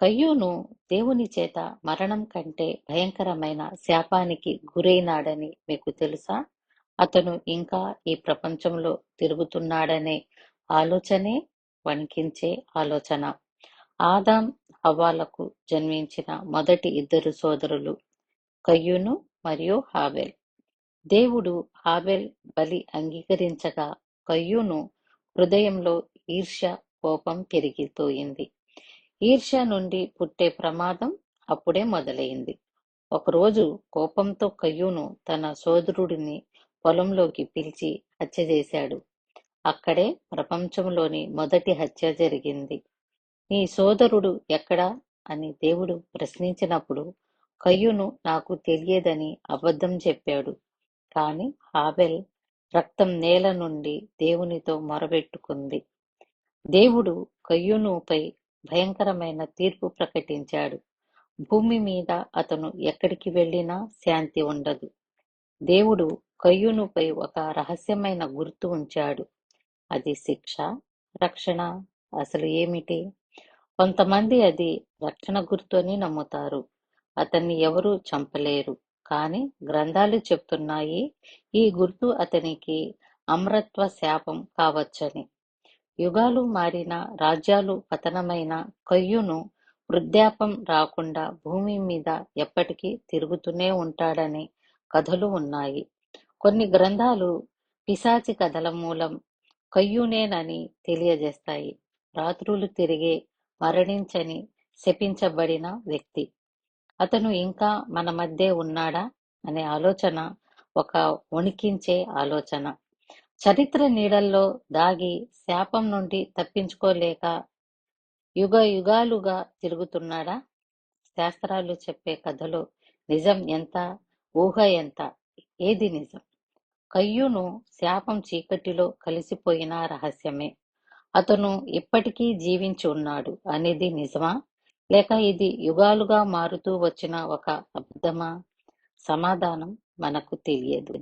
కయ్యూను దేవుని చేత మరణం కంటే భయంకరమైన శాపానికి గురైనాడని మీకు తెలుసా? అతను ఇంకా ఈ ప్రపంచంలో తిరుగుతున్నాడనే ఆలోచనే వణికించే ఆలోచన. ఆదాం హవ్వాలకు జన్మించిన మొదటి ఇద్దరు సోదరులు కయ్యూను మరియు హాబెల్. దేవుడు హాబెల్ బలి అంగీకరించగా కయ్యూను హృదయంలో ఈర్ష్య కోపం పెరిగిపోయింది. ఈర్ష్య నుండి పుట్టే ప్రమాదం అప్పుడే మొదలైంది. ఒకరోజు కోపంతో కయ్యూను తన సోదరుడిని పొలంలోకి పిలిచి హత్య చేశాడు. అక్కడే ప్రపంచంలోని మొదటి హత్య జరిగింది. నీ సోదరుడు ఎక్కడా? అని దేవుడు ప్రశ్నించినప్పుడు కయ్యూను నాకు తెలియదని అబద్ధం చెప్పాడు. కాని హాబెల్ రక్తం నేల నుండి దేవునితో మొరబెట్టుకుంది. దేవుడు కయ్యూనుపై భయంకరమైన తీర్పు ప్రకటించాడు. భూమి మీద అతను ఎక్కడికి వెళ్ళినా శాంతి ఉండదు. దేవుడు కయ్యూనుపై ఒక రహస్యమైన గుర్తు ఉంచాడు. అది శిక్ష రక్షణ అసలు ఏమిటి? కొంతమంది అది రక్షణ గుర్తు అని నమ్ముతారు. అతన్ని ఎవరూ చంపలేరు. కానీ గ్రంథాలు చెప్తున్నాయి ఈ గుర్తు అతనికి అమరత్వ శాపం కావచ్చని. యుగాలు మారిన రాజ్యాలు పతనమైన కయ్యును వృద్ధాపం రాకుండా భూమి మీద ఎప్పటికీ తిరుగుతూనే ఉంటాడని కథలు ఉన్నాయి. కొన్ని గ్రంథాలు పిశాచి కథల మూలం కయ్యూనేనని తెలియజేస్తాయి. రాత్రులు తిరిగే మరణించని శపించబడిన వ్యక్తి. అతను ఇంకా మన మధ్య ఉన్నాడా? అనే ఆలోచన ఒక వణికించే ఆలోచన. చరిత్ర నీడల్లో దాగి శాపం నుండి తప్పించుకోలేక యుగ యుగాలుగా తిరుగుతున్నాడా? శాస్త్రాలు చెప్పే కథలో నిజం ఎంత? ఊహ ఎంత? ఏది నిజం? కయ్యూను శాపం చీకటిలో కలిసిపోయిన రహస్యమే. అతను ఇప్పటికీ జీవించి ఉన్నాడు. అనేది నిజమా? లేక ఇది యుగాలుగా మారుతూ వచ్చిన ఒక అబద్ధమా? సమాధానం మనకు తెలియదు.